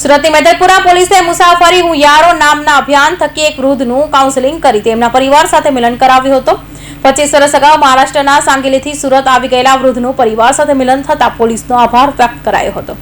સુરતની મેદરપુરા પોલીસે મુસાફરી હું યારો નામના અભિયાન થકી એક વૃદ્ધનું કાઉન્સેલિંગ કરી તેમના પરિવાર સાથે મિલન કરાવ્યું હતું. પચીસ વર્ષ અગાઉ મહારાષ્ટ્રના સાંગેલીથી સુરત આવી ગયેલા વૃદ્ધનું પરિવાર સાથે મિલન થતા પોલીસનો આભાર વ્યક્ત કરાયો હતો.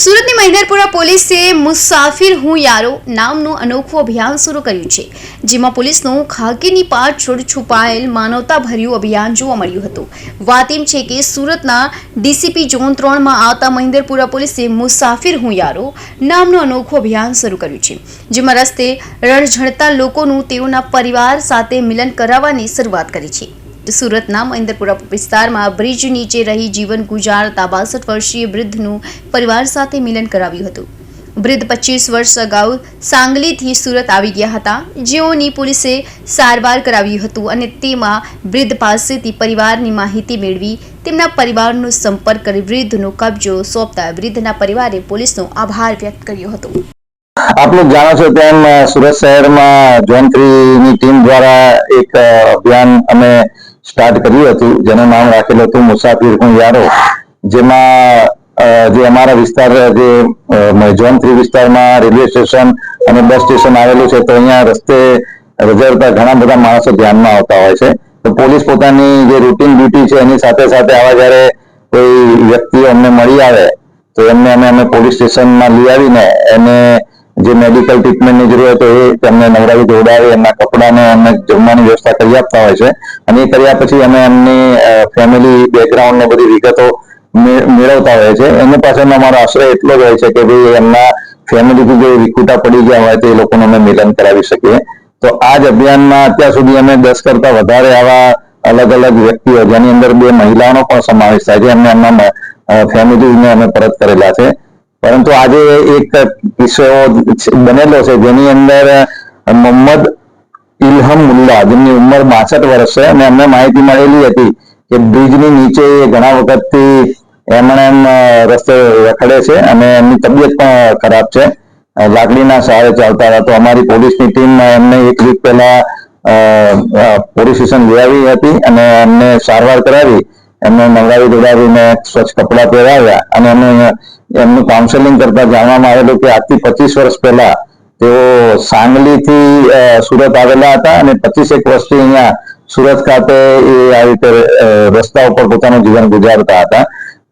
સુરતની મહિંદરપુરા પોલીસે મુસાફિર હું યારો નામનું અનોખું અભિયાન શરૂ કર્યું છે, જેમાં પોલીસનું ખાકીની પાછળ છુપાયેલ માનવતાભર્યું અભિયાન જોવા મળ્યું હતું. વાત એમ છે કે સુરતના ડીસીપી ઝોન ત્રણમાં આવતા મહિંદરપુરા પોલીસે મુસાફિર હું યારો નામનું અનોખું અભિયાન શરૂ કર્યું છે, જેમાં રસ્તે રણઝણતા લોકોનું તેઓના પરિવાર સાથે મિલન કરાવવાની શરૂઆત કરી છે. સુરતના મહેન્દ્રપુરા વિસ્તારમાં બ્રિજ નીચે રહી જીવન ગુજારતા બાસઠ વર્ષીય વૃદ્ધનું પરિવાર સાથે મિલન કરાવ્યું હતું. વૃદ્ધ પચીસ વર્ષ અગાઉ સાંગલીથી સુરત આવી ગયા હતા. જેઓની પોલીસે સારવાર કરાવ્યું હતું અને તેમાં વૃદ્ધ પાસેથી પરિવારની માહિતી મેળવી તેમના પરિવારનો સંપર્ક કરી વૃદ્ધનો કબજો સોંપતા વૃદ્ધના પરિવારે પોલીસનો આભાર વ્યક્ત કર્યો હતો. આપ જાણો છો તેમ સુરત શહેરમાં જોન ટીમ દ્વારા એક અભિયાન અમે સ્ટાર્ટ કર્યું હતું, જેનું નામ રાખેલું હતું મુસાફિર હું યારો, જેમાં જે અમારા વિસ્તાર, જે ઝોન થ્રી વિસ્તારમાં રેલવે સ્ટેશન અને બસ સ્ટેશન આવેલું છે, તો અહીંયા રસ્તે રજાવતા ઘણા બધા માણસો ધ્યાનમાં આવતા હોય છે. તો પોલીસ પોતાની જે રૂટીન ડ્યુટી છે, એની સાથે સાથે આવા જ્યારે કોઈ વ્યક્તિઓ અમને મળી આવે, તો એમને અમે અમે પોલીસ સ્ટેશનમાં લઈ આવીને એને જે મેડિકલ ટ્રીટમેન્ટની જરૂરત હોય તેમને નવરાવી દોડાવી એમના કપડાને એમને જમવાની વ્યવસ્થા કરી આપતા હોય છે. અને એ કર્યા પછી અમે એમની ફેમિલી બેકગ્રાઉન્ડ ને બધી વિગતો મેળવતા હોય છે. એમની પાછળનો અમારો આશ્રય એટલો જ હોય છે કે ભાઈ એમના ફેમિલીથી જે વિખૂટા પડી ગયા હોય તો લોકોને અમે મિલન કરાવી શકીએ. તો આ જ અભિયાનમાં અત્યાર સુધી અમે દસ કરતા વધારે આવા અલગ અલગ વ્યક્તિઓ, જેની અંદર બે મહિલાઓનો પણ સમાવેશ થાય છે. એમને એમના ફેમિલીને અમે પરત કરેલા છે. પરંતુ આજે એક કિસ્સો બનેલો છે જેની અંદર મોહમ્મદ ઇલહમ મુલ્લા, જેમની ઉંમર બાસઠ વર્ષ છે, અને અમને માહિતી મળેલી હતી કે બ્રિજની નીચે ઘણા વખતથી એમણે એમ રસ્તે રખડે છે અને એમની તબિયત પણ ખરાબ છે. લાકડીના સહારે ચાલતા હતા. તો અમારી પોલીસની ટીમ એમને એક વીક પહેલા પોલીસ સ્ટેશન લેવી હતી અને એમને સારવાર કરાવી. એમને નવડાવી દોડાવીને સ્વચ્છ કપડાં પહેરાવ્યા અને એમને એમનું કાઉન્સેલિંગ કરતા જાણવામાં આવેલું કે આજથી પચીસ વર્ષ પહેલા તેઓ સાંગલીથી સુરત આવેલા હતા અને પચીસેક વર્ષથી અહીંયા સુરત ખાતે એ આ રીતે રસ્તા ઉપર પોતાનું જીવન ગુજારતા હતા.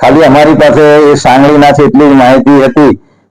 ખાલી અમારી પાસે એ સાંગલીના છે એટલી જ માહિતી હતી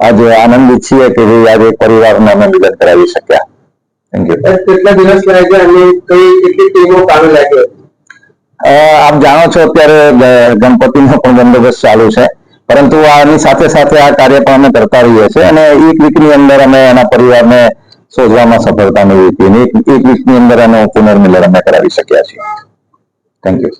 આજે આનંદિત છીએ કે ભાઈ આજે પરિવારને અમે મિલન કરાવી શક્યા. થેન્ક યુ કેટલા દિવસ લાગ્યા અને કઈ કેટલી ટીમો કામે લાગી? આપ જાણો છો અત્યારે ગણપતિનો પણ બંદોબસ્ત ચાલુ છે. પરંતુ આની સાથે સાથે આ કાર્ય પણ અમે કરતા રહીએ છીએ અને એક વીકની અંદર અમે એના પરિવારને શોધવામાં સફળતા મેળવી હતી અને એક એક વીકની અંદર એનું પુનર્મિલન અમે કરાવી શક્યા છીએ. Thank you